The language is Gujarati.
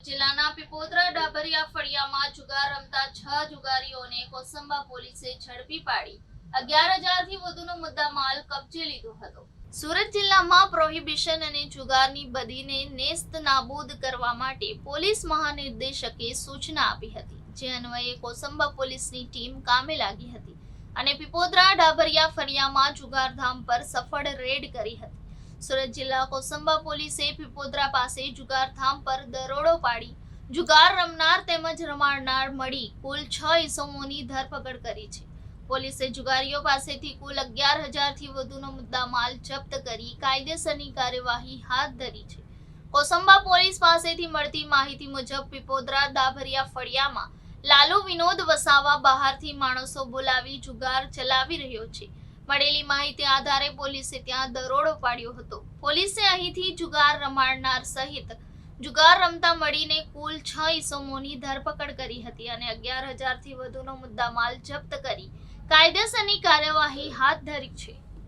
જિલ્લાના પીપોદરા, ડાબરિયા, ફળિયામાં જુગાર રમતા છ જુગારીઓને કોસંબા પોલીસે ઝડપી પાડી. અગિયાર હજારથી વધુનો મુદ્દામાલ કબજે લીધો હતો. સુરત જિલ્લામાં પ્રોહિબિશન અને જુગારની બદીને નેસ્ત નાબૂદ કરવા માટે પોલીસ મહાનિર્દેશકે સૂચના આપી હતી, જે અન્વયે કોસંબા પોલીસની ટીમ કામે લાગી હતી અને પીપોદરા, ડાબરિયા, ફળિયામાં જુગારધામ પર સફળ રેડ કરી હતી. સુરત જિલ્લા કોસંબા પોલીસે પીપોદરા પાસે જુગારધામ પર દરોડો પાડી. જુગાર રમનાર તેમજ રમાડનાર મળી કુલ છ ઇસમોની ધરપકડ કરી છે. પોલીસે જુગારીઓ પાસેથી કુલ અગિયાર હજારથી વધુનો મુદ્દામાલ જપ્ત કરી કાયદેસરની કાર્યવાહી હાથ ધરી છે. કોસંબા પોલીસ પાસેથી મળતી માહિતી મુજબ પીપોદરા દાભરિયા ફળિયામાં લાલુ વિનોદ વસાવા બહારથી માણસો બોલાવી જુગાર ચલાવી રહ્યો છે. મળેલી માહિતી આધારે પોલીસે ત્યાં દરોડો પાડ્યો હતો. પોલીસે અહીંથી જુગાર રમાડનાર સહિત જુગાર રમતા મળીને કુલ છ ઈસમોની ધરપકડ કરી હતી અને અગિયાર હજારથી વધુનો મુદ્દામાલ જપ્ત કરી. કાયદેસરની કાર્યવાહી હાથ ધરી છે.